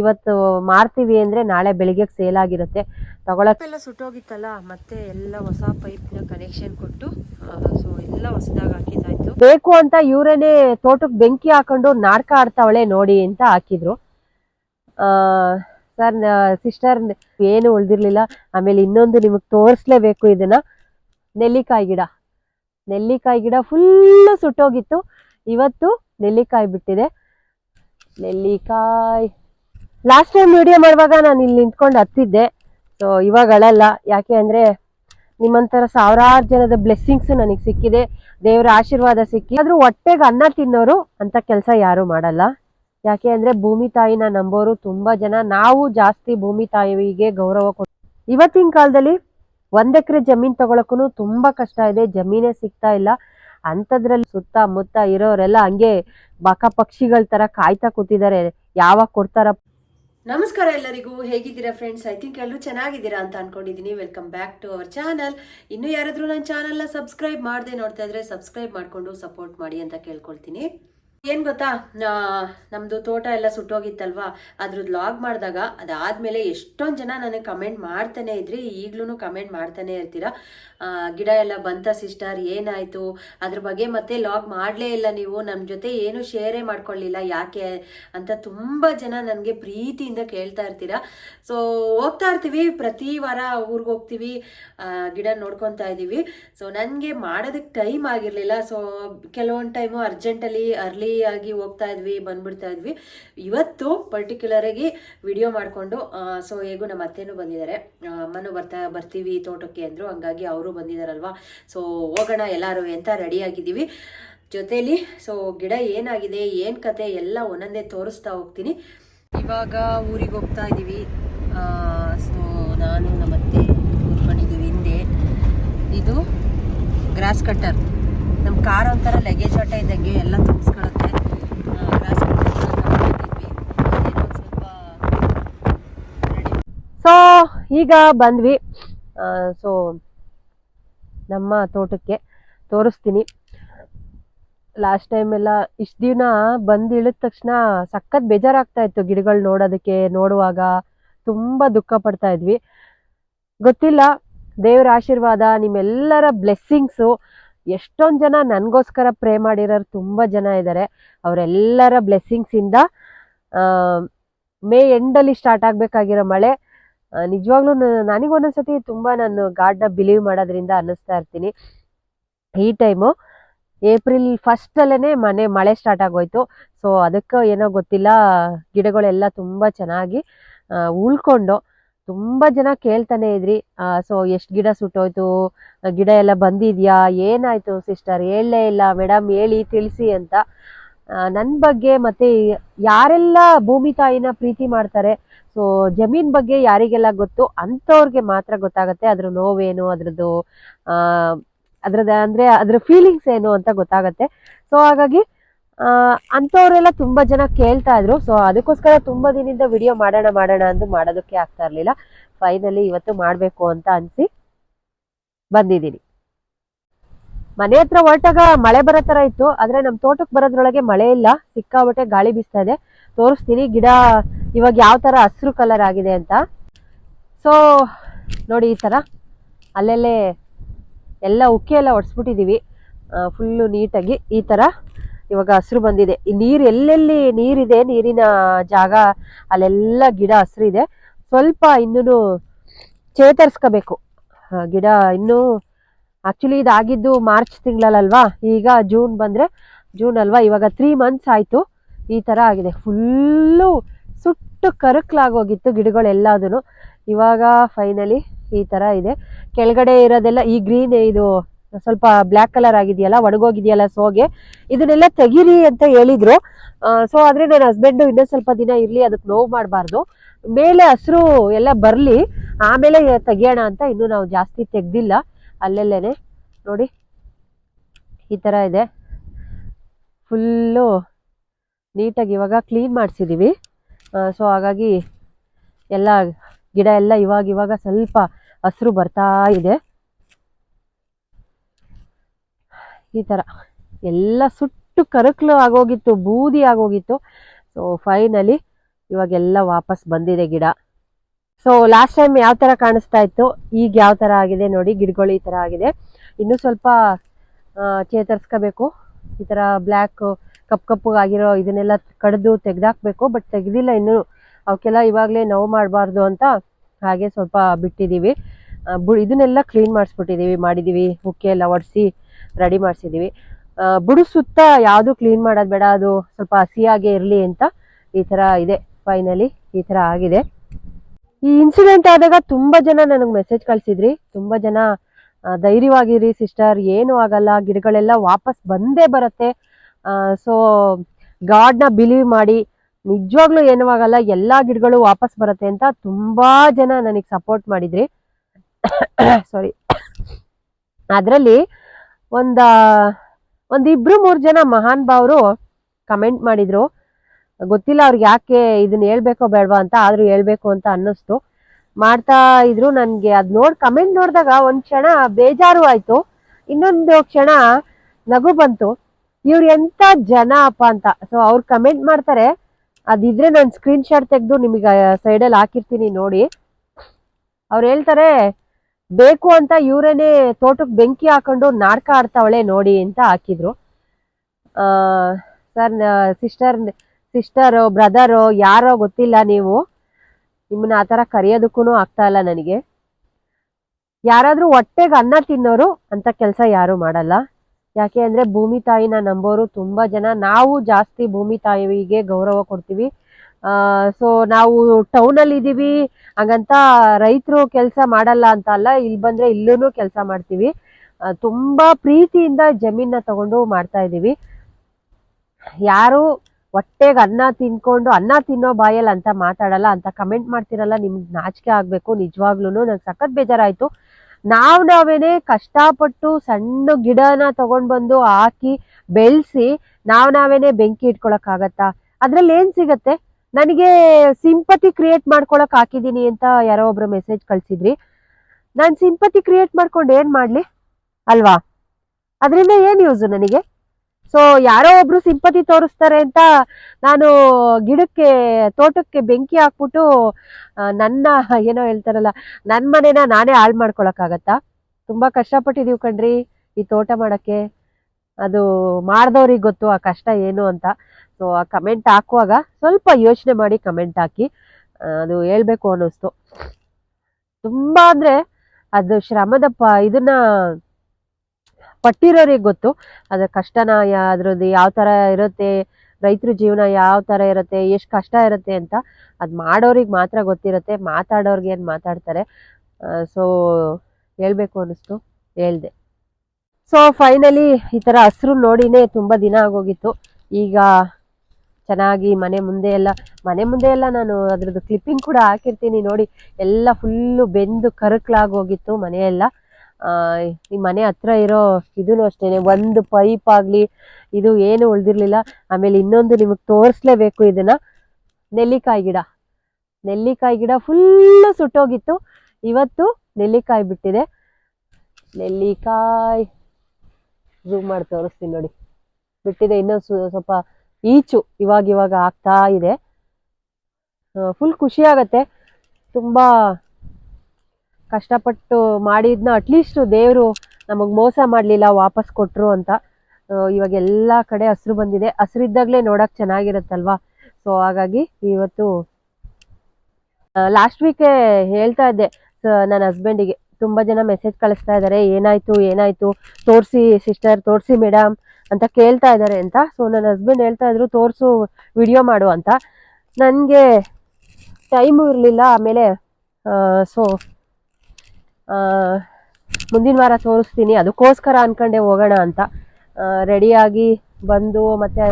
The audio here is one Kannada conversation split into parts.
ಇವತ್ತು ಮಾರ್ತೀವಿ ಅಂದ್ರೆ ನಾಳೆ ಬೆಳಿಗ್ಗೆ ಸೇಲ್ ಆಗಿರುತ್ತೆ. ತಗೊಳಕ್ ಎಲ್ಲ ಸುಟ್ಟೋಗಿತ್ತಲ್ಲ ಮತ್ತೆ ಎಲ್ಲ ಹೊಸ ಪೈಪ್ನ ಕನೆಕ್ಷನ್ ಕೊಟ್ಟು ಸೊ ಎಲ್ಲ ಹೊಸದಾಗಿ ಹಾಕಿದ್ದಾಯ್ತು. ಬೇಕು ಅಂತ ಇವರೇನೆ ತೋಟಕ್ಕೆ ಬೆಂಕಿ ಹಾಕೊಂಡು ನಾಟಕ ಆಡ್ತಾವಳೆ ನೋಡಿ ಅಂತ ಹಾಕಿದ್ರು. ಆ ಸರ್ ಸಿಸ್ಟರ್ ಏನು ಉಳ್ದಿರ್ಲಿಲ್ಲ. ಆಮೇಲೆ ಇನ್ನೊಂದು ನಿಮಗೆ ತೋರಿಸ್ಲೇಬೇಕು ಇದನ್ನ. ನೆಲ್ಲಿಕಾಯಿ ಗಿಡ. ನೆಲ್ಲಿಕಾಯಿ ಗಿಡ ಫುಲ್ಲು ಸುಟ್ಟೋಗಿತ್ತು. ಇವತ್ತು ನೆಲ್ಲಿಕಾಯಿ ಬಿಟ್ಟಿದೆ. ನೆಲ್ಲಿಕಾಯಿ. ಲಾಸ್ಟ್ ಟೈಮ್ ವಿಡಿಯೋ ಮಾಡುವಾಗ ನಾನು ಇಲ್ಲಿ ನಿಂತ್ಕೊಂಡು ಹತ್ತಿದ್ದೆ. ಸೊ ಇವಾಗ ಅಳಲ್ಲ. ಯಾಕೆ ಅಂದ್ರೆ ನಿಮ್ಮಂತರ ಸಾವಿರಾರು ಜನದ ಬ್ಲೆಸ್ಸಿಂಗ್ಸ್ ನನಗೆ ಸಿಕ್ಕಿದೆ. ದೇವರ ಆಶೀರ್ವಾದ ಸಿಕ್ಕಿ. ಆದ್ರೂ ಹೊಟ್ಟೆಗೆ ಅನ್ನ ತಿನ್ನೋರು ಅಂತ ಕೆಲಸ ಯಾರು ಮಾಡಲ್ಲ. ಯಾಕೆ ಅಂದ್ರೆ ಭೂಮಿ ತಾಯಿನ ನಂಬೋರು ತುಂಬಾ ಜನ. ನಾವು ಜಾಸ್ತಿ ಭೂಮಿ ತಾಯಿಗೆ ಗೌರವ ಕೊಡ್ತೀವಿ ಇವತ್ತಿನ ಕಾಲದಲ್ಲಿ ಒಂದ್ ಎಕರೆ ಜಮೀನ್ ತಗೊಳಕ್ಕೂ ತುಂಬಾ ಕಷ್ಟ ಇದೆ. ಜಮೀನೇ ಸಿಗ್ತಾ ಇಲ್ಲ. ಅಂಥದ್ರಲ್ಲಿ ಸುತ್ತ ಮುತ್ತ ಇರೋರೆಲ್ಲ ಹಂಗೆ ಬಕ ಪಕ್ಷಿಗಳ ತರ ಕಾಯ್ತಾ ಕೂತಿದ್ದಾರೆ. ಯಾವಾಗ ಕೊಡ್ತಾರ ನಮಸ್ಕಾರ ಎಲ್ಲರಿಗೂ, ಹೇಗಿದ್ದೀರಾ ಫ್ರೆಂಡ್ಸ್ ಐ ಥಿಂಕ್ ಎಲ್ಲರೂ ಚೆನ್ನಾಗಿದ್ದೀರಾ ಅಂತ ಅನ್ಕೊಂಡಿದ್ದೀನಿ welcome back to our channel ಇನ್ನು ಯಾರಾದರೂ ನನ್ನ ಚಾನಲ್ನ ಸಬ್ಸ್ಕ್ರೈಬ್ ಮಾಡದೆ ನೋಡ್ತಾ ಇದ್ರೆ ಸಬ್ಸ್ಕ್ರೈಬ್ ಮಾಡಿಕೊಂಡು ಸಪೋರ್ಟ್ ಮಾಡಿ ಅಂತ ಕೇಳ್ಕೊಳ್ತೀನಿ. ಏನ್ ಗೊತ್ತಾ? ನಮ್ಮದು ತೋಟ ಎಲ್ಲ ಸುಟ್ಟೋಗಿತ್ತಲ್ವಾ? ಅದ್ರದ್ದು ಲಾಗ್ ಮಾಡಿದಾಗ ಅದಾದ್ಮೇಲೆ ಎಷ್ಟೊಂದು ಜನ ನನಗೆ ಕಮೆಂಟ್ ಮಾಡ್ತಾನೆ ಇದ್ರಿ. ಈಗಲೂ ಕಮೆಂಟ್ ಮಾಡ್ತಾನೆ ಇರ್ತೀರಾ? ಗಿಡ ಎಲ್ಲ ಬಂತ ಸಿಸ್ಟರ್ ಏನಾಯ್ತು? ಅದ್ರ ಬಗ್ಗೆ ಮತ್ತೆ ಲಾಗ್ ಮಾಡಲೇ ಇಲ್ಲ ನೀವು. ನಮ್ಮ ಜೊತೆ ಏನು ಶೇರೇ ಮಾಡ್ಕೊಳ್ಳಿಲ್ಲ. ಯಾಕೆ ಅಂತ ತುಂಬಾ ಜನ ನನಗೆ ಪ್ರೀತಿಯಿಂದ ಕೇಳ್ತಾ ಇರ್ತೀರಾ? ಸೊ ಹೋಗ್ತಾ ಇರ್ತೀವಿ. ಪ್ರತಿ ವಾರ ಊರಿಗೆ ಹೋಗ್ತೀವಿ. ಗಿಡ ನೋಡ್ಕೊತಾ ಇದ್ದೀವಿ. ಸೊ ನನಗೆ ಮಾಡೋದಕ್ಕೆ ಟೈಮ್ ಆಗಿರಲಿಲ್ಲ. ಸೊ ಕೆಲವೊಂದು ಟೈಮು ಅರ್ಜೆಂಟಲ್ಲಿ ಅರ್ಲಿ ಆಗಿ ಹೋಗ್ತಾ ಇದ್ವಿ, ಬಂದ್ಬಿಡ್ತಾ ಇದ್ವಿ. ಇವತ್ತು ಪರ್ಟಿಕ್ಯುಲರ್ ಆಗಿ ವಿಡಿಯೋ ಮಾಡಿಕೊಂಡು ಸೊ ಹೇಗೂ ನಮ್ಮ ಅತ್ತೆನು ಬಂದಿದ್ದಾರೆ. ಅಮ್ಮನೂ ಬರ್ತಾ, ಬರ್ತೀವಿ ತೋಟಕ್ಕೆ ಅಂದರು. ಹಂಗಾಗಿ ಅವರು ಬಂದಿದ್ದಾರಲ್ವಾ? ಸೊ ಹೋಗೋಣ ಎಲ್ಲರೂ ಅಂತ ರೆಡಿ ಆಗಿದ್ದೀವಿ. ಜೊತೇಲಿ ಸೊ ಗಿಡ ಏನಾಗಿದೆ, ಏನು ಕತೆ ಎಲ್ಲ ಒಂದೊಂದೇ ತೋರಿಸ್ತಾ ಹೋಗ್ತೀನಿ. ಇವಾಗ ಊರಿಗೆ ಹೋಗ್ತಾ ಇದ್ದೀವಿ. ಸೊ ನಾನು, ನಮ್ಮ ಅತ್ತೆ ಕೂತ್ಕೊಂಡಿದ್ದೀವಿ ಹಿಂದೆ. ಇದು ಗ್ರಾಸ್ ಕಟ್ಟರ್ ನಮ್ಮ ಕಾರ್ ಒಂಥರ ಲಗೇಜ್ ಆಟ ಇದ್ದಂಗೆ ಎಲ್ಲ ತುಂಬಿಸ್ಕೊಳುತ್ತೆ. ಸೊ ಈಗ ಬಂದ್ವಿ. ಸೊ ನಮ್ಮ ತೋಟಕ್ಕೆ ತೋರಿಸ್ತೀನಿ. ಲಾಸ್ಟ್ ಟೈಮ್ ಎಲ್ಲ ಇಷ್ಟು ದಿನ ಬಂದು ಇಳಿದ ತಕ್ಷಣ ಸಖತ್ ಬೇಜಾರಾಗ್ತಾ ಇತ್ತು ಗಿಡಗಳು ನೋಡೋದಕ್ಕೆ, ನೋಡುವಾಗ. ತುಂಬ ದುಃಖ ಪಡ್ತಾ ಇದ್ವಿ. ಗೊತ್ತಿಲ್ಲ. ದೇವರ ಆಶೀರ್ವಾದ, ನಿಮ್ಮೆಲ್ಲರ ಬ್ಲೆಸ್ಸಿಂಗ್ಸು ಎಷ್ಟೊಂದು ಜನ ನನಗೋಸ್ಕರ ಪ್ರೇ ಮಾಡಿರೋರು ತುಂಬ ಜನ ಇದ್ದಾರೆ ಅವರೆಲ್ಲರ ಬ್ಲೆಸ್ಸಿಂಗ್ಸಿಂದ ಮೇ ಎಂಡಲ್ಲಿ ಸ್ಟಾರ್ಟ್ ಆಗಬೇಕಾಗಿರೋ ಮಳೆ ನಿಜವಾಗ್ಲೂ ನನಗೊಂದೊಂದ್ಸತಿ ತುಂಬ ನಾನು ಗಾಡ್ನ ಬಿಲೀವ್ ಮಾಡೋದ್ರಿಂದ ಅನ್ನಿಸ್ತಾ ಇರ್ತೀನಿ. ಈ ಟೈಮು ಏಪ್ರಿಲ್ ಫಸ್ಟಲ್ಲೇ ಮನೆ, ಮಳೆ ಸ್ಟಾರ್ಟ್ ಆಗೋಯ್ತು. ಸೊ ಅದಕ್ಕೆ ಏನೋ ಗೊತ್ತಿಲ್ಲ, ಗಿಡಗಳೆಲ್ಲ ತುಂಬ ಚೆನ್ನಾಗಿ ಉಳ್ಕೊಂಡು ತುಂಬ ಜನ ಕೇಳ್ತಾನೆ ಇದ್ರಿ. ಸೊ ಎಷ್ಟು ಗಿಡ ಸುಟ್ಟೋಯ್ತು ಗಿಡ ಎಲ್ಲ ಬಂದಿದ್ಯಾ? ಏನಾಯ್ತು ಸಿಸ್ಟರ್ ಹೇಳಲೇ ಇಲ್ಲ. ಮೇಡಮ್ ಹೇಳಿ, ತಿಳಿಸಿ ಅಂತ. ನನ್ನ ಬಗ್ಗೆ ಮತ್ತೆ ಯಾರೆಲ್ಲ ಭೂಮಿ ತಾಯಿನ ಪ್ರೀತಿ ಮಾಡ್ತಾರೆ ಸೊ ಜಮೀನ್ ಬಗ್ಗೆ ಯಾರಿಗೆಲ್ಲ ಗೊತ್ತು, ಅಂಥವ್ರಿಗೆ ಮಾತ್ರ ಗೊತ್ತಾಗುತ್ತೆ. ಅದ್ರ ನೋವೇನು, ಅದ್ರದ್ದು ಅದ್ರದ್ದು ಅಂದ್ರೆ ಅದ್ರ ಫೀಲಿಂಗ್ಸ್ ಏನು ಅಂತ ಗೊತ್ತಾಗತ್ತೆ. ಸೊ ಹಾಗಾಗಿ ಅಂಥವ್ರೆಲ್ಲ ತುಂಬಾ ಜನ ಕೇಳ್ತಾ ಇದ್ರು. ಸೊ ಅದಕ್ಕೋಸ್ಕರ ತುಂಬಾ ದಿನದಿಂದ ವಿಡಿಯೋ ಮಾಡೋಣ ಮಾಡೋಣ ಅಂತ ಮಾಡೋದಕ್ಕೆ ಆಗ್ತಾ ಇರ್ಲಿಲ್ಲ. ಫೈನಲಿ ಇವತ್ತು ಮಾಡ್ಬೇಕು ಅಂತ ಅನ್ಸಿ ಬಂದಿದ್ದೀನಿ. ಮನೆ ಹತ್ರ ಹೊರಟಾಗ ಮಳೆ ಬರೋ ತರ ಇತ್ತು. ಆದ್ರೆ ನಮ್ ತೋಟಕ್ಕೆ ಬರೋದ್ರೊಳಗೆ ಮಳೆ ಇಲ್ಲ. ಸಿಕ್ಕಾಬಟ್ಟೆ ಗಾಳಿ ಬೀಸ್ತಾ ಇದೆ. ತೋರಿಸ್ತೀನಿ. ಗಿಡ ಇವಾಗ ಯಾವ ತರ ಹಸಿರು ಕಲರ್ ಆಗಿದೆ ಅಂತ. ಸೊ ನೋಡಿ ಈ ತರ. ಅಲ್ಲೆಲ್ಲೇ ಎಲ್ಲ ಉಕ್ಕಿ ಎಲ್ಲ ಒಡ್ಸ್ಬಿಟ್ಟಿದೀವಿ. ಫುಲ್ಲು ನೀಟಾಗಿ ಈ ತರ. ಇವಾಗ ಹಸಿರು ಬಂದಿದೆ. ಈ ನೀರು ಎಲ್ಲೆಲ್ಲಿ ನೀರಿದೆ, ನೀರಿನ ಜಾಗ, ಅಲ್ಲೆಲ್ಲ ಗಿಡ ಹಸಿರಿದೆ. ಸ್ವಲ್ಪ ಇನ್ನೂ ಚೇತರಿಸ್ಕೋಬೇಕು. ಗಿಡ ಇನ್ನೂ ಆಕ್ಚುಲಿ ಇದಾಗಿದ್ದು ಮಾರ್ಚ್ ತಿಂಗಳಲ್ಲಲ್ವಾ? ಈಗ ಜೂನ್ ಬಂದ್ರೆ, ಜೂನ್ ಅಲ್ವಾ? ಇವಾಗ ತ್ರೀ ಮಂತ್ಸ್ ಆಯಿತು. ಈ ತರ ಆಗಿದೆ. ಫುಲ್ಲು ಸುಟ್ಟು ಕರಕ್ಲಾಗೋಗಿತ್ತು ಗಿಡಗಳೆಲ್ಲದೂ ಇವಾಗ ಫೈನಲಿ ಈ ತರ ಇದೆ. ಕೆಳಗಡೆ ಇರೋದೆಲ್ಲ, ಈ ಗ್ರೀನ್ ಇದು ಸ್ವಲ್ಪ ಬ್ಲ್ಯಾಕ್ ಕಲರ್ ಆಗಿದೆಯಲ್ಲ, ಒಣಗೋಗಿದೆಯಲ್ಲ ಸೋಗೆ, ಇದನ್ನೆಲ್ಲ ತೆಗೀರಿ ಅಂತ ಹೇಳಿದ್ರು. ಸೊ ಆದ್ರೆ ನನ್ನ ಹಸ್ಬೆಂಡು ಇನ್ನೂ ಸ್ವಲ್ಪ ದಿನ ಇರ್ಲಿ, ಅದಕ್ಕೆ ನೋವು ಮಾಡಬಾರ್ದು. ಮೇಲೆ ಹಸಿರು ಎಲ್ಲ ಬರ್ಲಿ, ಆಮೇಲೆ ತೆಗಿಯೋಣ ಅಂತ ಇನ್ನು ನಾವು ಜಾಸ್ತಿ ತೆಗ್ದಿಲ್ಲ. ಅಲ್ಲೆಲ್ಲೇನೆ, ನೋಡಿ, ಈ ತರ ಇದೆ. ಫುಲ್ಲು ನೀಟಾಗಿ ಇವಾಗ ಕ್ಲೀನ್ ಮಾಡಿಸಿದ್ದೀವಿ ಸೊ ಹಾಗಾಗಿ ಎಲ್ಲ ಗಿಡ ಎಲ್ಲ ಇವಾಗ ಇವಾಗ ಸ್ವಲ್ಪ ಹಸಿರು ಬರ್ತಾ ಇದೆ. ಈ ಥರ ಎಲ್ಲ ಸುಟ್ಟು ಕರಕ್ಲು ಆಗೋಗಿತ್ತು, ಬೂದಿ ಆಗೋಗಿತ್ತು. ಸೊ ಫೈನಲಿ ಇವಾಗೆಲ್ಲ ವಾಪಸ್ ಬಂದಿದೆ ಗಿಡ. ಸೊ ಲಾಸ್ಟ್ ಟೈಮ್ ಯಾವ ಥರ ಕಾಣಿಸ್ತಾ ಇತ್ತು, ಈಗ ಯಾವ ಥರ ಆಗಿದೆ ನೋಡಿ, ಗಿಡಗಳು ಈ ಥರ ಆಗಿದೆ. ಇನ್ನೂ ಸ್ವಲ್ಪ ಚೇತರಿಸ್ಕೋಬೇಕು. ಈ ಥರ ಬ್ಲ್ಯಾಕ್ ಕಪ್ ಕಪ್ಪು ಆಗಿರೋ ಇದನ್ನೆಲ್ಲ ಕಡಿದು ತೆಗೆದಾಕ್ಬೇಕು, ಬಟ್ ತೆಗೆದಿಲ್ಲ ಇನ್ನೂ. ಅವಕ್ಕೆಲ್ಲ ಇವಾಗಲೇ ನೋವು ಮಾಡಬಾರ್ದು ಅಂತ ಹಾಗೆ ಸ್ವಲ್ಪ ಬಿಟ್ಟಿದ್ದೀವಿ. ಇದನ್ನೆಲ್ಲ ಕ್ಲೀನ್ ಮಾಡಿಸ್ಬಿಟ್ಟಿದ್ದೀವಿ, ಮಾಡಿದ್ದೀವಿ. ಹುಕ್ಕೆ ಎಲ್ಲ ಒಡಿಸಿ ರೆಡಿ ಮಾಡಿಸಿದ್ದೀವಿ ಬುಡು ಸುತ್ತ ಯಾವುದು ಕ್ಲೀನ್ ಮಾಡೋದು ಬೇಡ, ಅದು ಸ್ವಲ್ಪ ಹಸಿಯಾಗೆ ಇರಲಿ ಅಂತ ಈ ಥರ ಇದೆ. ಫೈನಲಿ ಈ ಥರ ಆಗಿದೆ. ಈ ಇನ್ಸಿಡೆಂಟ್ ಆದಾಗ ತುಂಬ ಜನ ನನಗೆ ಮೆಸೇಜ್ ಕಳಿಸಿದ್ರಿ. ತುಂಬ ಜನ ಧೈರ್ಯವಾಗಿರಿ ಸಿಸ್ಟರ್ ಏನು ಆಗಲ್ಲ, ಗಿಡಗಳೆಲ್ಲ ವಾಪಸ್ ಬಂದೇ ಬರುತ್ತೆ. ಸೊ ಗಾಡ್ನ ಬಿಲೀವ್ ಮಾಡಿ, ನಿಜವಾಗ್ಲೂ ಏನೂ ಆಗಲ್ಲ, ಎಲ್ಲ ಗಿಡಗಳು ವಾಪಸ್ ಬರುತ್ತೆ ಅಂತ ತುಂಬ ಜನ ನನಗೆ ಸಪೋರ್ಟ್ ಮಾಡಿದ್ರಿ. ಸಾರಿ ಅದರಲ್ಲಿ ಒಂದ, ಒಂದಿಬ್ರು ಮೂರು ಜನ ಮಹಾನ್ ಭಾವರು ಕಮೆಂಟ್ ಮಾಡಿದ್ರು. ಗೊತ್ತಿಲ್ಲ ಅವ್ರಿಗೆ ಯಾಕೆ ಇದನ್ನ ಹೇಳ್ಬೇಕೋ ಬೇಡವಾ ಅಂತ, ಆದ್ರೂ ಹೇಳ್ಬೇಕು ಅಂತ ಅನ್ನಿಸ್ತು. ಮಾಡ್ತಾ ಇದ್ರು ನನಗೆ. ಅದು ನೋಡಿ ಕಮೆಂಟ್ ನೋಡಿದಾಗ ಒಂದು ಕ್ಷಣ ಬೇಜಾರು ಆಯಿತು. ಇನ್ನೊಂದು ಕ್ಷಣ ನಗು ಬಂತು. ಇವ್ರು ಎಂತ ಜನ ಅಪ್ಪ ಅಂತ. ಸೊ ಅವ್ರು ಕಮೆಂಟ್ ಮಾಡ್ತಾರೆ. ಅದಿದ್ರೆ ನಾನು ಸ್ಕ್ರೀನ್ ಶಾಟ್ ತೆಗೆದು ನಿಮಗೆ ಸೈಡಲ್ಲಿ ಹಾಕಿರ್ತೀನಿ ನೋಡಿ. ಅವ್ರು ಹೇಳ್ತಾರೆ ಬೇಕು ಅಂತ ಇವರೇನೆ ತೋಟಕ್ಕೆ ಬೆಂಕಿ ಹಾಕೊಂಡು ನಾಟಕ ಆಡ್ತಾವಳೆ ನೋಡಿ ಅಂತ ಹಾಕಿದ್ರು. ಸರ್ ಸಿಸ್ಟರ್, ಸಿಸ್ಟರು, ಬ್ರದರು, ಯಾರೋ ಗೊತ್ತಿಲ್ಲ ನೀವು. ನಿಮ್ಮನ್ನ ಆ ಥರ ಕರೆಯೋದಕ್ಕೂ ಆಗ್ತಾ ಇಲ್ಲ ನನಗೆ. ಯಾರಾದ್ರೂ ಹೊಟ್ಟೆಗೆ ಅನ್ನ ತಿನ್ನೋರು ಅಂತ ಕೆಲಸ ಯಾರು ಮಾಡಲ್ಲ. ಯಾಕೆ ಅಂದ್ರೆ ಭೂಮಿ ತಾಯಿನ ನಂಬೋರು ತುಂಬಾ ಜನ. ನಾವು ಜಾಸ್ತಿ ಭೂಮಿ ತಾಯಿಗೆ ಗೌರವ ಕೊಡ್ತೀವಿ. ಆ ಸೊ ನಾವು ಟೌನ್ ಅಲ್ಲಿ ಇದೀವಿ. ಹಾಗಂತ ರೈತರು ಕೆಲಸ ಮಾಡಲ್ಲ ಅಂತ ಅಲ್ಲ ಇಲ್ಲಿ ಬಂದ್ರೆ ಇಲ್ಲೂ ಕೆಲಸ ಮಾಡ್ತೀವಿ. ಆ, ತುಂಬಾ ಪ್ರೀತಿಯಿಂದ ಜಮೀನ ತಗೊಂಡು ಮಾಡ್ತಾ ಇದೀವಿ. ಯಾರು ಹೊಟ್ಟೆಗೆ ಅನ್ನ ತಿನ್ಕೊಂಡು ಅನ್ನ ತಿನ್ನೋ ಬಾಯಲ್ಲಿ ಅಂತ ಮಾತಾಡಲ್ಲ ಅಂತ ಕಮೆಂಟ್ ಮಾಡ್ತಿರಲ್ಲ ನಿಮ್ಗೆ ನಾಚಿಕೆ ಆಗ್ಬೇಕು ನಿಜವಾಗ್ಲೂ ನಂಗೆ ಸಖತ್ ಬೇಜಾರಾಯ್ತು. ನಾವ್ ನಾವೇನೆ ಕಷ್ಟಪಟ್ಟು ಸಣ್ಣ ಗಿಡನ ತಗೊಂಡ್ ಬಂದು ಹಾಕಿ ಬೆಳೆಸಿ ನಾವ್ ನಾವೇನೆ ಬೆಂಕಿ ಇಟ್ಕೊಳಕ್ಕಾಗತ್ತಾ? ಅದ್ರಲ್ಲಿ ಏನ್ ಸಿಗತ್ತೆ? ನನಗೆ ಸಿಂಪತಿ ಕ್ರಿಯೇಟ್ ಮಾಡ್ಕೊಳಕ್ ಹಾಕಿದೀನಿ ಅಂತ ಯಾರೋ ಒಬ್ರು ಮೆಸೇಜ್ ಕಳ್ಸಿದ್ರಿ. ನಾನು ಸಿಂಪತಿ ಕ್ರಿಯೇಟ್ ಮಾಡ್ಕೊಂಡು ಏನ್ ಮಾಡ್ಲಿ? ಅಲ್ವಾ? ಅದರಿಂದ ಏನ್ ಯೂಸು ನನಗೆ? ಸೊ ಯಾರೋ ಒಬ್ರು ಸಿಂಪತಿ ತೋರಿಸ್ತಾರೆ ಅಂತ ನಾನು ಗಿಡಕ್ಕೆ, ತೋಟಕ್ಕೆ ಬೆಂಕಿ ಹಾಕ್ಬಿಟ್ಟು ನನ್ನ, ಏನೋ ಹೇಳ್ತಾರಲ್ಲ ನನ್ನ ಮನೇನ ನಾನೇ ಹಾಳು ಮಾಡ್ಕೊಳಕ್ಕಾಗತ್ತಾ ತುಂಬಾ ಕಷ್ಟಪಟ್ಟಿದೀವಿ ಕಣ್ರಿ ಈ ತೋಟ ಮಾಡಕ್ಕೆ. ಅದು ಮಾಡ್ದವ್ರಿಗೆ ಗೊತ್ತು ಆ ಕಷ್ಟ ಏನು ಅಂತ. ಸೊ ಆ ಕಮೆಂಟ್ ಹಾಕುವಾಗ ಸ್ವಲ್ಪ ಯೋಚನೆ ಮಾಡಿ ಕಮೆಂಟ್ ಹಾಕಿ. ಅದು ಹೇಳ್ಬೇಕು ಅನ್ನಿಸ್ತು. ತುಂಬಾ ಅಂದ್ರೆ ಅದು ಶ್ರಮದ ಪ, ಇದನ್ನ ಪಟ್ಟಿರೋರಿಗೆ ಗೊತ್ತು. ಅದರ ಕಷ್ಟನ ಅದ್ರದ್ದು ಯಾವ ತರ ಇರುತ್ತೆ, ರೈತರ ಜೀವನ ಯಾವ ತರ ಇರುತ್ತೆ, ಎಷ್ಟು ಕಷ್ಟ ಇರುತ್ತೆ ಅಂತ ಅದ್ ಮಾಡೋರಿಗೆ ಮಾತ್ರ ಗೊತ್ತಿರುತ್ತೆ. ಮಾತಾಡೋರ್ಗೆ ಏನ್ ಮಾತಾಡ್ತಾರೆ. ಸೊ ಹೇಳ್ಬೇಕು ಅನ್ನಿಸ್ತು. ಹೇಳ್ದೆ. ಸೊ ಫೈನಲಿ ಈ ತರ ಹಸ್ರು ನೋಡಿನೇ ತುಂಬಾ ದಿನ ಆಗೋಗಿತ್ತು. ಈಗ ಚೆನ್ನಾಗಿ ಮನೆ ಮುಂದೆ ಎಲ್ಲ, ಮನೆ ಮುಂದೆ ಎಲ್ಲ ನಾನು ಅದ್ರದ್ದು ಕ್ಲಿಪ್ಪಿಂಗ್ ಕೂಡ ಹಾಕಿರ್ತೀನಿ ನೋಡಿ. ಎಲ್ಲ ಫುಲ್ಲು ಬೆಂದು ಕರಕ್ಲಾಗೋಗಿತ್ತು ಮನೆಯೆಲ್ಲ. ಈ ಮನೆ ಹತ್ರ ಇರೋ ಇದೂ ಅಷ್ಟೇ ಒಂದು ಪೈಪ್ ಆಗಲಿ, ಇದು ಏನು ಉಳಿದಿರಲಿಲ್ಲ. ಆಮೇಲೆ ಇನ್ನೊಂದು ನಿಮಗೆ ತೋರಿಸ್ಲೇಬೇಕು ಇದನ್ನ. ನೆಲ್ಲಿಕಾಯಿ ಗಿಡ. ನೆಲ್ಲಿಕಾಯಿ ಗಿಡ ಫುಲ್ಲು ಸುಟ್ಟೋಗಿತ್ತು. ಇವತ್ತು ನೆಲ್ಲಿಕಾಯಿ ಬಿಟ್ಟಿದೆ. ನೆಲ್ಲಿಕಾಯಿ. ಝೂಮ್ ಮಾಡಿ ತೋರಿಸ್ತೀನಿ ನೋಡಿ. ಬಿಟ್ಟಿದೆ ಇನ್ನೊಂದು ಸ್ವಲ್ಪ ಈಚು ಇವಾಗ ಇವಾಗ ಆಗ್ತಾ ಇದೆ. ಫುಲ್ ಖುಷಿ ಆಗುತ್ತೆ ತುಂಬ ಕಷ್ಟಪಟ್ಟು ಮಾಡಿದ್ನ ಅಟ್ಲೀಸ್ಟ್ ದೇವರು ನಮಗೆ ಮೋಸ ಮಾಡಲಿಲ್ಲ, ವಾಪಸ್ ಕೊಟ್ಟರು ಅಂತ. ಇವಾಗ ಎಲ್ಲ ಕಡೆ ಹಸಿರು ಬಂದಿದೆ. ಹಸಿರಿದ್ದಾಗ್ಲೇ ನೋಡೋಕೆ ಚೆನ್ನಾಗಿರುತ್ತಲ್ವಾ? ಸೊ ಹಾಗಾಗಿ ಇವತ್ತು ಲಾಸ್ಟ್ ವೀಕೆ ಹೇಳ್ತಾ ಇದ್ದೆ ನನ್ನ ಹಸ್ಬೆಂಡಿಗೆ ತುಂಬಾ ಜನ ಮೆಸೇಜ್ ಕಳಿಸ್ತಾ ಇದ್ದಾರೆ ಏನಾಯ್ತು ಏನಾಯ್ತು? ತೋರಿಸಿ ಸಿಸ್ಟರ್ ತೋರಿಸಿ ಮೇಡಮ್ ಅಂತ ಕೇಳ್ತಾ ಇದ್ದಾರೆ ಅಂತ. ಸೊ ನನ್ನ ಹಸ್ಬೆಂಡ್ ಹೇಳ್ತಾ ಇದ್ರು, ತೋರಿಸು ವಿಡಿಯೋ ಮಾಡು ಅಂತ. ನನಗೆ ಟೈಮು ಇರಲಿಲ್ಲ, ಆಮೇಲೆ ಸೊ ಮುಂದಿನ ವಾರ ತೋರಿಸ್ತೀನಿ. ಅದಕ್ಕೋಸ್ಕರ ಅನ್ಕೊಂಡೆ ಹೋಗೋಣ ಅಂತ. ರೆಡಿಯಾಗಿ ಬಂದು, ಮತ್ತೆ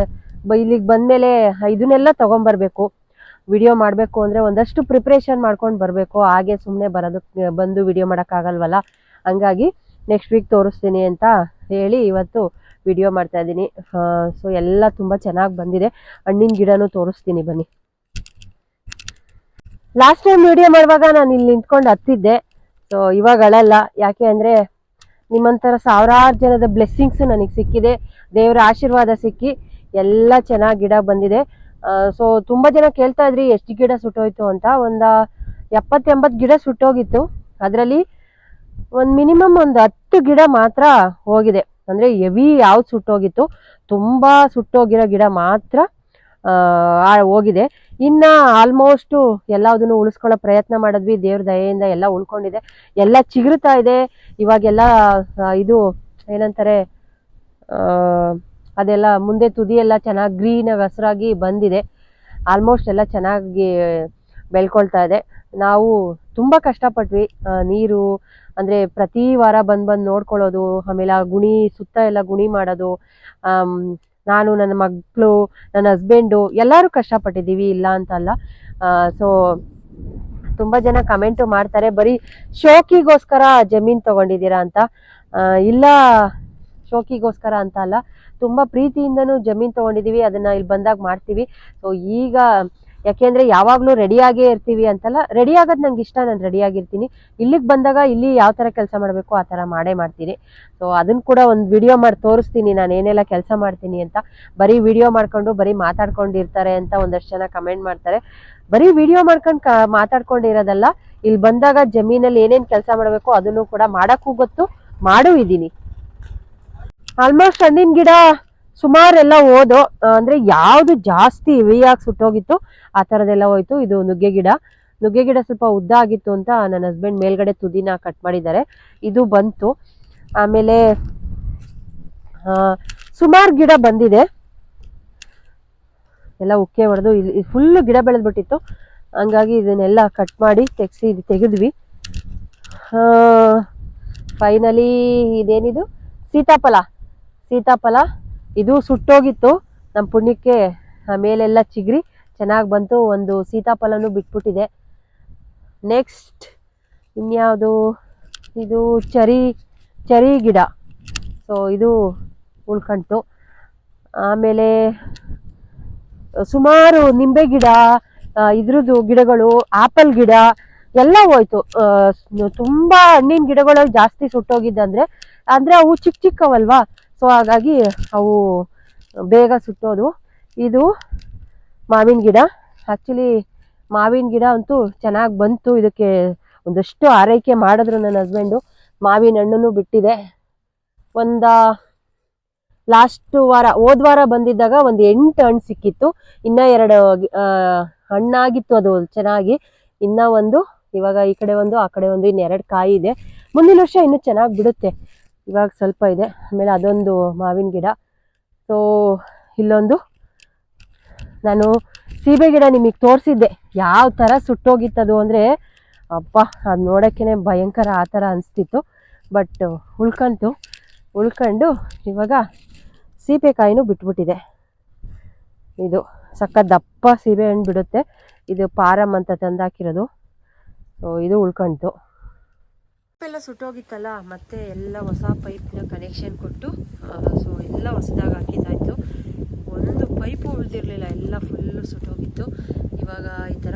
ಇಲ್ಲಿಗೆ ಬಂದಮೇಲೆ ಇದನ್ನೆಲ್ಲ ತೊಗೊಂಬರ್ಬೇಕು. ವಿಡಿಯೋ ಮಾಡಬೇಕು ಅಂದರೆ ಒಂದಷ್ಟು ಪ್ರಿಪ್ರೇಷನ್ ಮಾಡ್ಕೊಂಡು ಬರಬೇಕು. ಹಾಗೆ ಸುಮ್ಮನೆ ಬರೋದಕ್ಕೆ ಬಂದು ವಿಡಿಯೋ ಮಾಡೋಕ್ಕಾಗಲ್ವಲ್ಲ? ಹಂಗಾಗಿ ನೆಕ್ಸ್ಟ್ ವೀಕ್ ತೋರಿಸ್ತೀನಿ ಅಂತ ಹೇಳಿ ಇವತ್ತು ವಿಡಿಯೋ ಮಾಡ್ತಾ ಇದ್ದೀನಿ. ಸೊ ಎಲ್ಲ ತುಂಬ ಚೆನ್ನಾಗಿ ಬಂದಿದೆ. ಹಣ್ಣಿನ ಗಿಡನೂ ತೋರಿಸ್ತೀನಿ ಬನ್ನಿ. ಲಾಸ್ಟ್ ಟೈಮ್ ವಿಡಿಯೋ ಮಾಡುವಾಗ ನಾನು ಇಲ್ಲಿ ನಿಂತ್ಕೊಂಡು ಹತ್ತಿದ್ದೆ. ಸೊ ಇವಾಗ ಅಳಲ್ಲ. ಯಾಕೆ ಅಂದರೆ ನಿಮ್ಮಂತರ ಸಾವಿರಾರು ಜನದ ಬ್ಲೆಸ್ಸಿಂಗ್ಸ್ ನನಗೆ ಸಿಕ್ಕಿದೆ. ದೇವರ ಆಶೀರ್ವಾದ ಸಿಕ್ಕಿ ಎಲ್ಲ ಚೆನ್ನಾಗಿ ಗಿಡ ಬಂದಿದೆ. ಸೊ ತುಂಬ ಜನ ಕೇಳ್ತಾ ಇದ್ರಿ, ಎಷ್ಟು ಗಿಡ ಸುಟ್ಟೋಯ್ತು ಅಂತ. ಒಂದು ಎಪ್ಪತ್ತೆಂಬತ್ತು ಗಿಡ ಸುಟ್ಟೋಗಿತ್ತು. ಅದರಲ್ಲಿ ಒಂದು ಮಿನಿಮಮ್ ಒಂದು ಹತ್ತು ಗಿಡ ಮಾತ್ರ ಹೋಗಿದೆ. ಅಂದ್ರೆ ಎವಿ ಯಾವ್ದು ಸುಟ್ಟೋಗಿತ್ತು, ತುಂಬಾ ಸುಟ್ಟೋಗಿರೋ ಗಿಡ ಮಾತ್ರ ಹೋಗಿದೆ. ಇನ್ನ ಆಲ್ಮೋಸ್ಟ್ ಎಲ್ಲದನ್ನು ಉಳಿಸ್ಕೊಳ್ಳೋ ಪ್ರಯತ್ನ ಮಾಡಿದ್ವಿ. ದೇವ್ರ ದಯೆಯಿಂದ ಎಲ್ಲ ಉಳ್ಕೊಂಡಿದೆ. ಎಲ್ಲ ಚಿಗುರುತ್ತಾ ಇದೆ. ಇವಾಗೆಲ್ಲ ಇದು ಏನಂತಾರೆ ಅದೆಲ್ಲ ಮುಂದೆ ತುದಿ ಎಲ್ಲ ಚೆನ್ನಾಗಿ ಗ್ರೀನ್ ಹಸ್ರಾಗಿ ಬಂದಿದೆ. ಆಲ್ಮೋಸ್ಟ್ ಎಲ್ಲ ಚೆನ್ನಾಗಿ ಬೆಳ್ಕೊಳ್ತಾ ಇದೆ. ನಾವು ತುಂಬಾ ಕಷ್ಟಪಟ್ವಿ ನೀರು ಅಂದ್ರೆ ಪ್ರತಿ ವಾರ ಬಂದ್ ಬಂದು ನೋಡ್ಕೊಳ್ಳೋದು, ಆಮೇಲೆ ಆ ಗುಣಿ ಸುತ್ತ ಎಲ್ಲ ಗುಣಿ ಮಾಡೋದು ನಾನು ನನ್ನ ಮಕ್ಕಳು ನನ್ನ ಹಸ್ಬೆಂಡು ಎಲ್ಲರೂ ಕಷ್ಟಪಟ್ಟಿದ್ದೀವಿ, ಇಲ್ಲ ಅಂತಲ್ಲ ಸೊ ತುಂಬಾ ಜನ ಕಮೆಂಟು ಮಾಡ್ತಾರೆ, ಬರೀ ಶೋಕಿಗೋಸ್ಕರ ಜಮೀನ್ ತಗೊಂಡಿದ್ದೀರಾ ಅಂತ. ಇಲ್ಲ ಶೋಕಿಗೋಸ್ಕರ ಅಂತ ಅಲ್ಲ, ತುಂಬಾ ಪ್ರೀತಿಯಿಂದನೂ ಜಮೀನ್ ತಗೊಂಡಿದೀವಿ ಅದನ್ನ ಇಲ್ಲಿ ಬಂದಾಗ ಮಾಡ್ತೀವಿ. ಸೊ ಈಗ ಯಾಕೆಂದ್ರೆ ಯಾವಾಗ್ಲೂ ರೆಡಿಯಾಗೇ ಇರ್ತೀವಿ ಅಂತಲ್ಲ ರೆಡಿ ಆಗೋದು ನಂಗೆ ಇಷ್ಟ, ನಾನು ರೆಡಿ ಆಗಿರ್ತೀನಿ. ಇಲ್ಲಿಗೆ ಬಂದಾಗ ಇಲ್ಲಿ ಯಾವ ತರ ಕೆಲಸ ಮಾಡಬೇಕು, ಆ ತರ ಮಾಡೇ ಮಾಡ್ತೀನಿ. ಸೊ ಅದನ್ನ ಕೂಡ ಒಂದು ವಿಡಿಯೋ ಮಾಡಿ ತೋರಿಸ್ತೀನಿ, ನಾನು ಏನೆಲ್ಲ ಕೆಲಸ ಮಾಡ್ತೀನಿ ಅಂತ. ಬರೀ ವಿಡಿಯೋ ಮಾಡ್ಕೊಂಡು, ಬರೀ ಮಾತಾಡ್ಕೊಂಡಿರ್ತಾರೆ ಅಂತ ಒಂದಷ್ಟು ಜನ ಕಮೆಂಟ್ ಮಾಡ್ತಾರೆ. ಬರೀ ವಿಡಿಯೋ ಮಾಡ್ಕೊಂಡು ಕ, ಮಾತಾಡ್ಕೊಂಡಿರೋದಲ್ಲ ಇಲ್ಲಿ ಬಂದಾಗ ಜಮೀನಲ್ಲಿ ಏನೇನ್ ಕೆಲಸ ಮಾಡಬೇಕು ಅದನ್ನು ಕೂಡ ಮಾಡೋಕ್ಕೂ ಗೊತ್ತು, ಮಾಡೂ ಇದ್ದೀನಿ ಆಲ್ಮೋಸ್ಟ್ ಹಣ್ಣಿನ ಗಿಡ ಸುಮಾರೆಲ್ಲ ಹೋದು ಅಂದರೆ ಯಾವ್ದು ಜಾಸ್ತಿ ಹೆವಿಯಾಗಿ ಸುಟ್ಟೋಗಿತ್ತು, ಆ ಥರದ್ದೆಲ್ಲ ಹೋಯ್ತು. ಇದು ನುಗ್ಗೆ ಗಿಡ. ನುಗ್ಗೆ ಗಿಡ ಸ್ವಲ್ಪ ಉದ್ದ ಆಗಿತ್ತು ಅಂತ ನನ್ನ ಹಸ್ಬೆಂಡ್ ಮೇಲ್ಗಡೆ ತುದಿನ ಕಟ್ ಮಾಡಿದ್ದಾರೆ. ಇದು ಬಂತು. ಆಮೇಲೆ ಸುಮಾರು ಗಿಡ ಬಂದಿದೆ. ಎಲ್ಲ ಉಕ್ಕೆ ಹೊಡೆದು, ಇಲ್ಲಿ ಫುಲ್ಲು ಗಿಡ ಬೆಳೆದ್ಬಿಟ್ಟಿತ್ತು. ಹಂಗಾಗಿ ಇದನ್ನೆಲ್ಲ ಕಟ್ ಮಾಡಿ ತೆಗ್ಸಿ ಇದು ತೆಗೆದ್ವಿ ಫೈನಲಿ ಇದೇನಿದು? ಸೀತಾಫಲ. ಸೀತಾಫಲ. ಇದು ಸುಟ್ಟೋಗಿತ್ತು. ನಮ್ಮ ಪುಣ್ಯಕ್ಕೆ ಮೇಲೆಲ್ಲ ಚಿಗ್ರಿ, ಚೆನ್ನಾಗಿ ಬಂತು. ಒಂದು ಸೀತಾಫಲನೂ ಬಿಟ್ಬಿಟ್ಟಿದೆ. ನೆಕ್ಸ್ಟ್, ಇನ್ಯಾವುದು? ಇದು ಚರಿ ಚರಿ ಗಿಡ. ಸೊ ಇದು ಉಳ್ಕಂತು ಆಮೇಲೆ, ಸುಮಾರು ನಿಂಬೆ ಗಿಡ ಇದ್ರದ್ದು ಗಿಡಗಳು, ಆಪಲ್ ಗಿಡ, ಎಲ್ಲ ಹೋಯ್ತು. ತುಂಬ ತುಂಬಾ ಹಣ್ಣಿನ ಗಿಡಗಳು ಜಾಸ್ತಿ ಸುಟ್ಟೋಗಿದ್ದಂದ್ರೆ, ಅಂದ್ರೆ ಅವು ಚಿಕ್ಕ ಚಿಕ್ಕವಲ್ವಾ? ಸೊ ಹಾಗಾಗಿ ಅವು ಬೇಗ ಸುಟ್ಟೋದು ಇದು ಮಾವಿನ ಗಿಡ. ಆ್ಯಕ್ಚುಲಿ ಮಾವಿನ ಗಿಡ ಅಂತೂ ಚೆನ್ನಾಗಿ ಬಂತು. ಇದಕ್ಕೆ ಒಂದಷ್ಟು ಆರೈಕೆ ಮಾಡಿದ್ರು ನನ್ನ ಹಸ್ಬೆಂಡು ಮಾವಿನ ಹಣ್ಣು ಬಿಟ್ಟಿದೆ. ಒಂದು ಲಾಸ್ಟ್ ವಾರ, ಹೋದ ವಾರ ಬಂದಿದ್ದಾಗ ಒಂದು ಎಂಟು ಹಣ್ಣು ಸಿಕ್ಕಿತ್ತು. ಇನ್ನ ಎರಡು ಹಣ್ಣಾಗಿತ್ತು ಅದು ಚೆನ್ನಾಗಿ. ಇನ್ನ ಒಂದು, ಇವಾಗ ಈ ಕಡೆ ಒಂದು, ಆ ಕಡೆ ಒಂದು, ಇನ್ನೆರಡು ಕಾಯಿ ಇದೆ. ಮುಂದಿನ ವರ್ಷ ಇನ್ನೂ ಚೆನ್ನಾಗಿ ಬಿಡುತ್ತೆ. ಇವಾಗ ಸ್ವಲ್ಪ ಇದೆ. ಆಮೇಲೆ ಅದೊಂದು ಮಾವಿನ ಗಿಡ. ಸೊ ಇಲ್ಲೊಂದು ನಾನು ಸೀಬೆ ಗಿಡ ನಿಮಗೆ ತೋರಿಸಿದ್ದೆ. ಯಾವ ಥರ ಸುಟ್ಟೋಗಿತ್ತದು ಅಂದರೆ ಅಪ್ಪ ಅದು ನೋಡೋಕ್ಕೇ ಭಯಂಕರ ಆ ಥರ ಅನಿಸ್ತಿತ್ತು. ಬಟ್ ಉಳ್ಕಂತು, ಉಳ್ಕೊಂಡು ಇವಾಗ ಸೀಬೆಕಾಯಿನೂ ಬಿಟ್ಬಿಟ್ಟಿದೆ. ಇದು ಸಕ್ಕ ದಪ್ಪ ಸೀಬೆ ಹಣ್ಣು ಬಿಡುತ್ತೆ. ಇದು ಪಾರಮ್ ಅಂತ ತಂದಾಕಿರೋದು. ಸೊ ಇದು ಉಳ್ಕಂತು. ಎಲ್ಲ ಸುಟ್ಟೋಗಿತ್ತಲ್ಲ, ಮತ್ತೆ ಎಲ್ಲ ಹೊಸ ಪೈಪ್ನ ಕನೆಕ್ಷನ್ ಕೊಟ್ಟು ಸೊ ಎಲ್ಲ ಹೊಸದಾಗಿ ಹಾಕಿದ್ದಾಯ್ತು. ಒಂದು ಪೈಪು ಉಳಿದಿರಲಿಲ್ಲ, ಎಲ್ಲ ಫುಲ್ಲು ಸುಟ್ಟೋಗಿತ್ತು. ಇವಾಗ ಈ ಥರ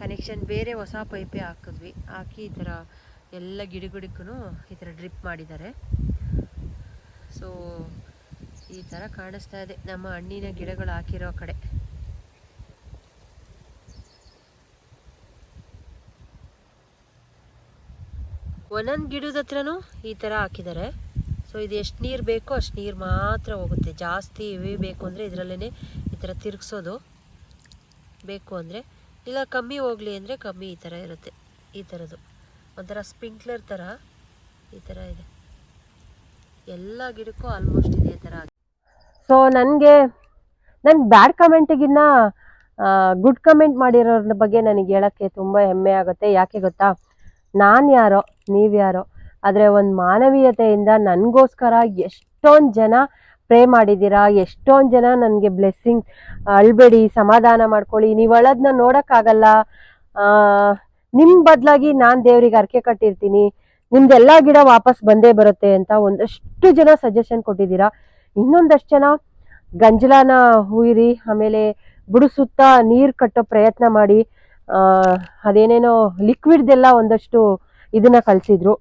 ಕನೆಕ್ಷನ್ ಬೇರೆ ಹೊಸ ಪೈಪೇ ಹಾಕಿದ್ವಿ. ಹಾಕಿ ಈ ಥರ ಎಲ್ಲ ಗಿಡಗಿಡಕ್ಕೂ ಈ ಥರ ಡ್ರಿಪ್ ಮಾಡಿದ್ದಾರೆ. ಸೊ ಈ ಥರ ಕಾಣಿಸ್ತಾ ಇದೆ ನಮ್ಮ ಹಣ್ಣಿನ ಗಿಡಗಳು ಹಾಕಿರೋ ಕಡೆ. ಒಂದೊಂದು ಗಿಡದ ಹತ್ರನೂ ಈ ಥರ ಹಾಕಿದ್ದಾರೆ. ಸೊ ಇದು ಎಷ್ಟು ನೀರು ಬೇಕೋ ಅಷ್ಟು ನೀರು ಮಾತ್ರ ಹೋಗುತ್ತೆ. ಜಾಸ್ತಿ ಇವೆ ಬೇಕು ಅಂದರೆ ಇದರಲ್ಲೇ ಈ ಥರ ತಿರುಗಿಸೋದು ಬೇಕು ಅಂದರೆ. ಇಲ್ಲ, ಕಮ್ಮಿ ಹೋಗಲಿ ಅಂದರೆ ಕಮ್ಮಿ ಈ ಥರ ಇರುತ್ತೆ. ಈ ಥರದ್ದು ಒಂಥರ ಸ್ಪ್ರಿಂಕ್ಲರ್ ಥರ ಈ ಥರ ಇದೆ. ಎಲ್ಲ ಗಿಡಕ್ಕೂ ಆಲ್ಮೋಸ್ಟ್ ಇದೇ ಥರ ಸೊ ನನಗೆ ನನ್ನ ಬ್ಯಾಡ್ ಕಮೆಂಟಿಗಿನ್ನ ಗುಡ್ ಕಮೆಂಟ್ ಮಾಡಿರೋರ ಬಗ್ಗೆ ನನಗೆ ಹೇಳೋಕ್ಕೆ ತುಂಬ ಹೆಮ್ಮೆ ಆಗುತ್ತೆ. ಯಾಕೆ ಗೊತ್ತಾ? ನಾನು ಯಾರೋ ನೀವು ಯಾರೋ ಆದರೆ ಒಂದು ಮಾನವೀಯತೆಯಿಂದ ನನಗೋಸ್ಕರ ಎಷ್ಟೊಂದು ಜನ ಪ್ರೇ ಮಾಡಿದ್ದೀರಾ ಎಷ್ಟೊಂದು ಜನ ನನಗೆ ಬ್ಲೆಸ್ಸಿಂಗ್ ಅಳ್ಬೇಡಿ, ಸಮಾಧಾನ ಮಾಡ್ಕೊಳ್ಳಿ, ನೀವು ಅಳೋದನ್ನ ನೋಡೋಕ್ಕಾಗಲ್ಲ. ನಿಮ್ಮ ಬದಲಾಗಿ ನಾನು ದೇವ್ರಿಗೆ ಅರ್ಕೆ ಕಟ್ಟಿರ್ತೀನಿ, ನಿಮ್ದೆಲ್ಲ ಗಿಡ ವಾಪಸ್ ಬಂದೇ ಬರುತ್ತೆ ಅಂತ ಒಂದಷ್ಟು ಜನ ಸಜೆಷನ್ ಕೊಟ್ಟಿದ್ದೀರಾ. ಇನ್ನೊಂದಷ್ಟು ಜನ ಗಂಜಲಾನ ಹುಯಿರಿ, ಆಮೇಲೆ ಬುಡಿಸುತ್ತಾ ಸುತ್ತ ನೀರು ಕಟ್ಟೋ ಪ್ರಯತ್ನ ಮಾಡಿ ಅದೇನೇನೋ ಲಿಕ್ವಿಡ್ದೆಲ್ಲ ಒಂದಷ್ಟು ಇದನ್ನ ಕಳಿಸಿದ್ರು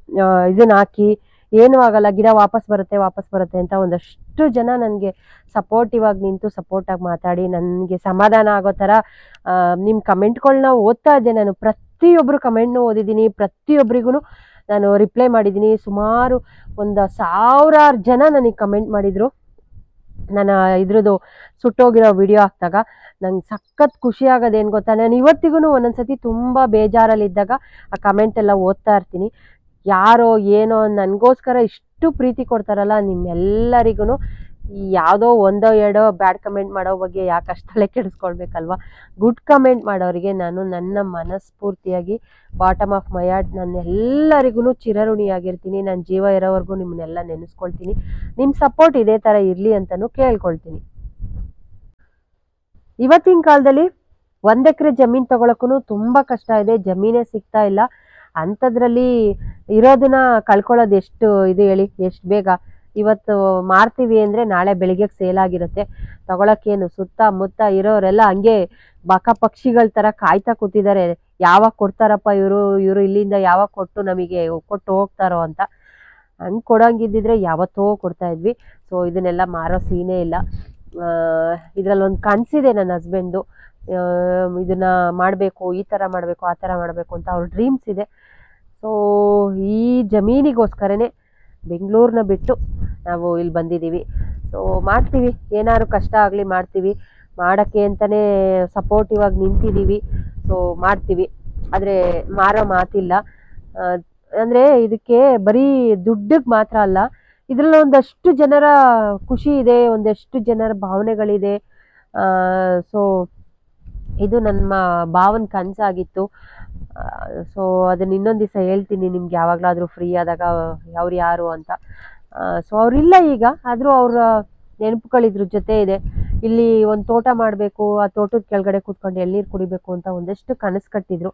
ಇದನ್ನ ಹಾಕಿ ಏನೂ ಆಗಲ್ಲ, ಗಿಡ ವಾಪಸ್ ಬರುತ್ತೆ ವಾಪಸ್ ಬರುತ್ತೆ ಅಂತ ಒಂದಷ್ಟು ಜನ ನನಗೆ ಸಪೋರ್ಟಿವ್ ಆಗಿ ನಿಂತು ಸಪೋರ್ಟ್ ಆಗಿ ಮಾತಾಡಿ ನನಗೆ ಸಮಾಧಾನ ಆಗೋ ಥರ ನಿಮ್ಮ ಕಮೆಂಟ್ಗಳನ್ನ ಓದ್ತಾ ಇದ್ದೆ ನಾನು. ಪ್ರತಿಯೊಬ್ಬರು ಕಮೆಂಟ್ನು ಓದಿದ್ದೀನಿ ಪ್ರತಿಯೊಬ್ಬರಿಗೂ ನಾನು ರಿಪ್ಲೈ ಮಾಡಿದ್ದೀನಿ. ಸುಮಾರು ಒಂದು ಸಾವಿರಾರು ಜನ ನನಗೆ ಕಮೆಂಟ್ ಮಾಡಿದರು. ನಾನು ಇದ್ರದ್ದು ಸುಟ್ಟೋಗಿರೋ ವಿಡಿಯೋ ಹಾಕಿದಾಗ ನಂಗೆ ಸಖತ್ ಖುಷಿ ಆಗೋದೇನು ಗೊತ್ತಾ? ನಾನು ಇವತ್ತಿಗೂ ಒಂದೊಂದ್ಸತಿ ತುಂಬ ಬೇಜಾರಲ್ಲಿದ್ದಾಗ ಆ ಕಮೆಂಟ್ ಎಲ್ಲ ಓದ್ತಾ ಇರ್ತೀನಿ. ಯಾರೋ, ಏನೋ ನನಗೋಸ್ಕರ ಇಷ್ಟು ಪ್ರೀತಿ ಕೊಡ್ತಾರಲ್ಲ ನಿಮ್ಮೆಲ್ಲರಿಗೂ ಈ ಯಾವುದೋ ಒಂದೋ ಎರಡೋ ಬ್ಯಾಡ್ ಕಮೆಂಟ್ ಮಾಡೋ ಬಗ್ಗೆ ಯಾಕೆ ಅಷ್ಟಲ್ಲೇ ಕೆಡಿಸ್ಕೊಳ್ಬೇಕಲ್ವಾ? ಗುಡ್ ಕಮೆಂಟ್ ಮಾಡೋರಿಗೆ ನಾನು ನನ್ನ ಮನಸ್ಫೂರ್ತಿಯಾಗಿ ಬಾಟಮ್ ಆಫ್ ಮೈ ಹಾರ್ಟ್ ನಾನು ಎಲ್ಲರಿಗೂ ಚಿರಋಣಿಯಾಗಿರ್ತೀನಿ. ನನ್ನ ಜೀವ ಇರೋವರೆಗೂ ನಿಮ್ಮನ್ನೆಲ್ಲ ನೆನೆಸ್ಕೊಳ್ತೀನಿ. ನಿಮ್ಮ ಸಪೋರ್ಟ್ ಇದೇ ಥರ ಇರಲಿ ಅಂತಲೂ ಕೇಳ್ಕೊಳ್ತೀನಿ. ಇವತ್ತಿನ ಕಾಲದಲ್ಲಿ ಒಂದೆಕರೆ ಎಕರೆ ಜಮೀನ್ ತಗೊಳಕ್ಕೂ ತುಂಬ ಕಷ್ಟ ಇದೆ. ಜಮೀನೇ ಸಿಗ್ತಾ ಇಲ್ಲ. ಅಂಥದ್ರಲ್ಲಿ ಇರೋದನ್ನ ಕಳ್ಕೊಳ್ಳೋದು ಎಷ್ಟು ಇದು ಹೇಳಿ? ಎಷ್ಟು ಬೇಗ? ಇವತ್ತು ಮಾರ್ತೀವಿ ಅಂದ್ರೆ ನಾಳೆ ಬೆಳಿಗ್ಗೆ ಸೇಲ್ ಆಗಿರುತ್ತೆ. ತಗೊಳಕ್ಕೇನು ಸುತ್ತ ಮುತ್ತ ಇರೋರೆಲ್ಲ ಹಂಗೆ ಬಕ ಪಕ್ಷಿಗಳ ತರ ಕಾಯ್ತಾ ಕೂತಿದ್ದಾರೆ ಯಾವಾಗ ಕೊಡ್ತಾರಪ್ಪ ಇವರು? ಇವರು ಇಲ್ಲಿಂದ ಯಾವಾಗ ಕೊಟ್ಟು ನಮಗೆ ಕೊಟ್ಟು ಹೋಗ್ತಾರೋ ಅಂತ. ಹಂಗೆ ಕೊಡಂಗಿದ್ದಿದ್ರೆ ಯಾವತ್ತೋ ಕೊಡ್ತಾ ಇದ್ವಿ. ಸೊ ಇದನ್ನೆಲ್ಲ ಮಾರೋ ಸೀನೇ ಇಲ್ಲ. ಇದರಲ್ಲಿ ಒಂದು ಕನಸಿದೆ ನನ್ನ ಹಸ್ಬೆಂಡು ಇದನ್ನ ಮಾಡಬೇಕು, ಈ ಥರ ಮಾಡಬೇಕು, ಆ ಥರ ಮಾಡಬೇಕು ಅಂತ ಅವ್ರ ಡ್ರೀಮ್ಸ್ ಇದೆ. ಸೊ ಈ ಜಮೀನಿಗೋಸ್ಕರನೇ ಬೆಂಗಳೂರನ್ನ ಬಿಟ್ಟು ನಾವು ಇಲ್ಲಿ ಬಂದಿದ್ದೀವಿ. ಸೊ ಮಾಡ್ತೀವಿ. ಏನಾದ್ರು ಕಷ್ಟ ಆಗಲಿ ಮಾಡ್ತೀವಿ. ಮಾಡೋಕ್ಕೆ ಅಂತಲೇ ಸಪೋರ್ಟಿವ್ ಆಗಿ ನಿಂತಿದ್ದೀವಿ. ಸೊ ಮಾಡ್ತೀವಿ. ಆದರೆ ಮಾರೋ ಮಾತಿಲ್ಲ. ಅಂದರೆ ಇದಕ್ಕೆ ಬರೀ ದುಡ್ಡಿಗೆ ಮಾತ್ರ ಅಲ್ಲ, ಇದರಲ್ಲಿ ಒಂದಷ್ಟು ಜನರ ಖುಷಿ ಇದೆ, ಒಂದಷ್ಟು ಜನರ ಭಾವನೆಗಳಿದೆ. ಸೊ ಇದು ನನ್ನ ಭಾವನ ಕನಸಾಗಿತ್ತು. ಸೊ ಅದನ್ನ ಇನ್ನೊಂದು ದಿವಸ ಹೇಳ್ತೀನಿ. ನಿಮ್ಗೆ ಯಾವಾಗಲಾದರೂ ಫ್ರೀ ಆದಾಗ ಅವ್ರು ಯಾರು ಅಂತ. ಸೊ ಅವರಿಲ್ಲ ಈಗ. ಆದರೂ ಅವರ ನೆನಪುಗಳಿದ್ರ ಜೊತೆ ಇದೆ. ಇಲ್ಲಿ ಒಂದು ತೋಟ ಮಾಡಬೇಕು, ಆ ತೋಟದ ಕೆಳಗಡೆ ಕೂತ್ಕೊಂಡು ಎಳ್ನೀರು ಕುಡಿಬೇಕು ಅಂತ ಒಂದಷ್ಟು ಕನಸು ಕಟ್ಟಿದ್ರು.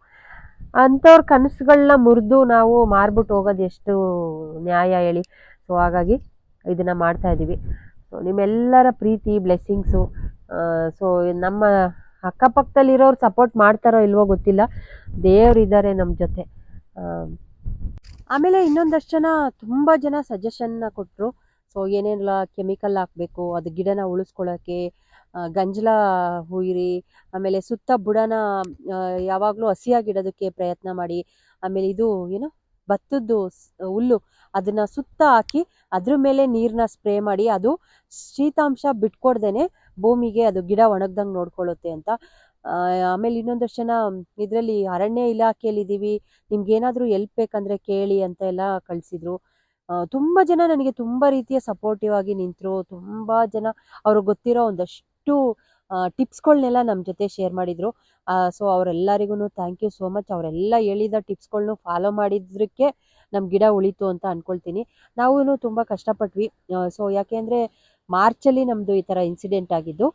ಅಂಥವ್ರ ಕನಸುಗಳನ್ನ ಮುರಿದು ನಾವು ಮಾರ್ಬಿಟ್ಟು ಹೋಗೋದು ಎಷ್ಟು ನ್ಯಾಯ ಹೇಳಿ. ಸೊ ಹಾಗಾಗಿ ಇದನ್ನ ಮಾಡ್ತಾ ಇದ್ದೀವಿ ಸೊ ನಿಮ್ಮೆಲ್ಲರ ಪ್ರೀತಿ ಬ್ಲೆಸ್ಸಿಂಗ್ಸು ಸೊ ನಮ್ಮ ಅಕ್ಕಪಕ್ಕದಲ್ಲಿರೋರು ಸಪೋರ್ಟ್ ಮಾಡ್ತಾರೋ ಇಲ್ವೋ ಗೊತ್ತಿಲ್ಲ. ದೇವ್ರಿದ್ದಾರೆ ನಮ್ಮ ಜೊತೆ. ಆಮೇಲೆ ಇನ್ನೊಂದಷ್ಟು ಜನ ತುಂಬ ಜನ ಸಜೆಷನ್ನ ಕೊಟ್ಟರು ಸೊ ಏನೇನೆಲ್ಲ ಕೆಮಿಕಲ್ ಹಾಕಬೇಕು, ಅದು ಗಿಡನ ಉಳಿಸ್ಕೊಳ್ಳೋಕ್ಕೆ ಗಂಜಲ ಹುಯಿರಿ, ಆಮೇಲೆ ಸುತ್ತ ಬುಡನ ಯಾವಾಗಲೂ ಹಸಿಯಾಗಿಡೋದಕ್ಕೆ ಪ್ರಯತ್ನ ಮಾಡಿ. ಆಮೇಲೆ ಇದು ಏನು ಭತ್ತದ್ದು ಹುಲ್ಲು, ಅದನ್ನ ಸುತ್ತ ಹಾಕಿ, ಅದ್ರ ಮೇಲೆ ನೀರನ್ನ ಸ್ಪ್ರೇ ಮಾಡಿ, ಅದು ಶೀತಾಂಶ ಬಿಟ್ಕೊಡ್ದೇನೆ ಭೂಮಿಗೆ ಅದು ಗಿಡ ಒಣಗ್ದಂಗೆ ನೋಡ್ಕೊಳ್ಳುತ್ತೆ ಅಂತ. ಆಮೇಲೆ ಇನ್ನೊಂದಷ್ಟು ಜನ ಇದರಲ್ಲಿ ಅರಣ್ಯ ಇಲಾಖೆಯಲ್ಲಿದ್ದೀವಿ. ನಿಮ್ಗೆ ಏನಾದರೂ ಎಲ್ಪ್ ಬೇಕಂದ್ರೆ ಕೇಳಿ ಅಂತ ಎಲ್ಲ ಕಳಿಸಿದ್ರು. ತುಂಬ ಜನ ನನಗೆ ತುಂಬ ರೀತಿಯ ಸಪೋರ್ಟಿವ್ ಆಗಿ ನಿಂತರು. ತುಂಬ ಜನ ಅವ್ರಿಗೆ ಗೊತ್ತಿರೋ ಒಂದಷ್ಟು ಟಿಪ್ಸ್ಗಳನ್ನೆಲ್ಲ ನಮ್ಮ ಜೊತೆ ಶೇರ್ ಮಾಡಿದರು. ಸೊ ಅವರೆಲ್ಲರಿಗೂ ಥ್ಯಾಂಕ್ ಯು ಸೋ ಮಚ್ ಅವರೆಲ್ಲ ಹೇಳಿದ ಟಿಪ್ಸ್ಗಳ್ನು ಫಾಲೋ ಮಾಡಿದ್ರಕ್ಕೆ ನಮ್ಮ ಗಿಡ ಉಳಿತು ಅಂತ ಅಂದ್ಕೊಳ್ತೀನಿ ನಾವು ತುಂಬ ಕಷ್ಟಪಟ್ವಿ. ಸೊ ಯಾಕೆಂದರೆ ಮಾರ್ಚಲ್ಲಿ ನಮ್ಮದು ಈ ಥರ ಇನ್ಸಿಡೆಂಟ್ ಆಗಿದ್ದು.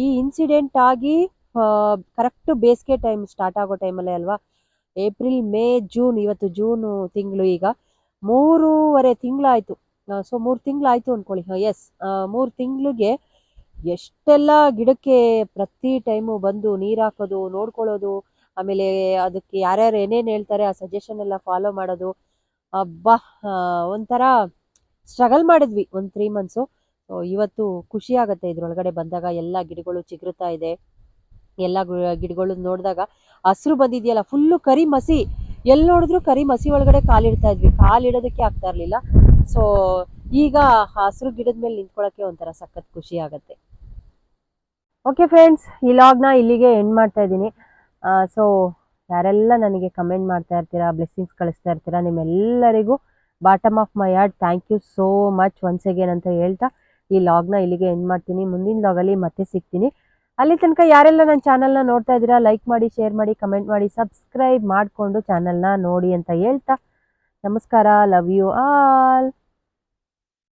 ಈ ಇನ್ಸಿಡೆಂಟ್ ಆಗಿ ಕರೆಕ್ಟು ಬೇಸಿಗೆ ಟೈಮ್ ಸ್ಟಾರ್ಟ್ ಆಗೋ ಟೈಮಲ್ಲೇ ಅಲ್ವಾ? ಏಪ್ರಿಲ್ ಮೇ ಜೂನ್ ಇವತ್ತು ಜೂನು ತಿಂಗಳು ಈಗ. ಮೂರುವರೆ ತಿಂಗಳಾಯಿತು. ಸೊ ಮೂರು ತಿಂಗಳಾಯಿತು ಅಂದ್ಕೊಳ್ಳಿ ಎಸ್ ಮೂರು ತಿಂಗಳಿಗೆ ಎಷ್ಟೆಲ್ಲ ಗಿಡಕ್ಕೆ ಪ್ರತಿ ಟೈಮು ಬಂದು ನೀರು ಹಾಕೋದು, ನೋಡ್ಕೊಳ್ಳೋದು, ಆಮೇಲೆ ಅದಕ್ಕೆ ಯಾರ್ಯಾರು ಏನೇನು ಹೇಳ್ತಾರೆ ಆ ಸಜೆಷನ್ ಎಲ್ಲ ಫಾಲೋ ಮಾಡೋದು. ಅಬ್ಬಾ ಒಂಥರ ಸ್ಟ್ರಗಲ್ ಮಾಡಿದ್ವಿ ಒಂದು ತ್ರೀ ಮಂತ್ಸು ಇವತ್ತು ಖುಷಿ ಆಗುತ್ತೆ ಇದ್ರೊಳಗಡೆ ಬಂದಾಗ. ಎಲ್ಲ ಗಿಡಗಳು ಚಿಗುರುತ್ತಾ ಇದೆ. ಎಲ್ಲ ಗಿಡಗಳು ನೋಡಿದಾಗ ಹಸಿರು ಬಂದಿದೆಯಲ್ಲ ಫುಲ್ಲು ಕರಿ ಮಸಿ. ಎಲ್ಲಿ ನೋಡಿದ್ರು ಕರಿ ಮಸಿ ಒಳಗಡೆ ಕಾಲಿಡ್ತಾ ಇದ್ವಿ. ಕಾಲಿಡೋದಕ್ಕೆ ಆಗ್ತಾ ಇರಲಿಲ್ಲ. ಸೊ ಈಗ ಹಸಿರು ಗಿಡದ ಮೇಲೆ ನಿಂತ್ಕೊಳ್ಳೋಕ್ಕೆ ಒಂಥರ ಸಖತ್ ಖುಷಿ ಆಗುತ್ತೆ. ಓಕೆ ಫ್ರೆಂಡ್ಸ್ ಈ ಲಾಗ್ನ ಇಲ್ಲಿಗೆ ಎಂಡ್ ಮಾಡ್ತಾ ಇದ್ದೀನಿ. ಸೊ ಯಾರೆಲ್ಲ ನನಗೆ ಕಮೆಂಟ್ ಮಾಡ್ತಾ ಇರ್ತೀರಾ ಬ್ಲೆಸ್ಸಿಂಗ್ಸ್ ಕಳಿಸ್ತಾ ಇರ್ತೀರಾ, ನಿಮ್ಮೆಲ್ಲರಿಗೂ bottom of my heart thank you so much once again ಅಂತ ಹೇಳ್ತಾ ಈ ಲಾಗ್ನ ಇಲ್ಲಿಗೆ ಎಂಡ್ ಮಾಡ್ತೀನಿ. ಮುಂದಿನ ಲಾಗಲ್ಲಿ ಮತ್ತೆ ಸಿಗ್ತೀನಿ. ಅಲ್ಲಿ ತನಕ ಯಾರೆಲ್ಲ ನನ್ನ ಚಾನಲ್ನ ನೋಡ್ತಾ ಇದ್ದೀರಾ ಲೈಕ್ ಮಾಡಿ ಶೇರ್ ಮಾಡಿ ಕಮೆಂಟ್ ಮಾಡಿ ಸಬ್ಸ್ಕ್ರೈಬ್ ಮಾಡಿಕೊಂಡು ಚಾನಲ್ನ ನೋಡಿ ಅಂತ ಹೇಳ್ತಾ ನಮಸ್ಕಾರ ಲವ್ ಯು ಆಲ್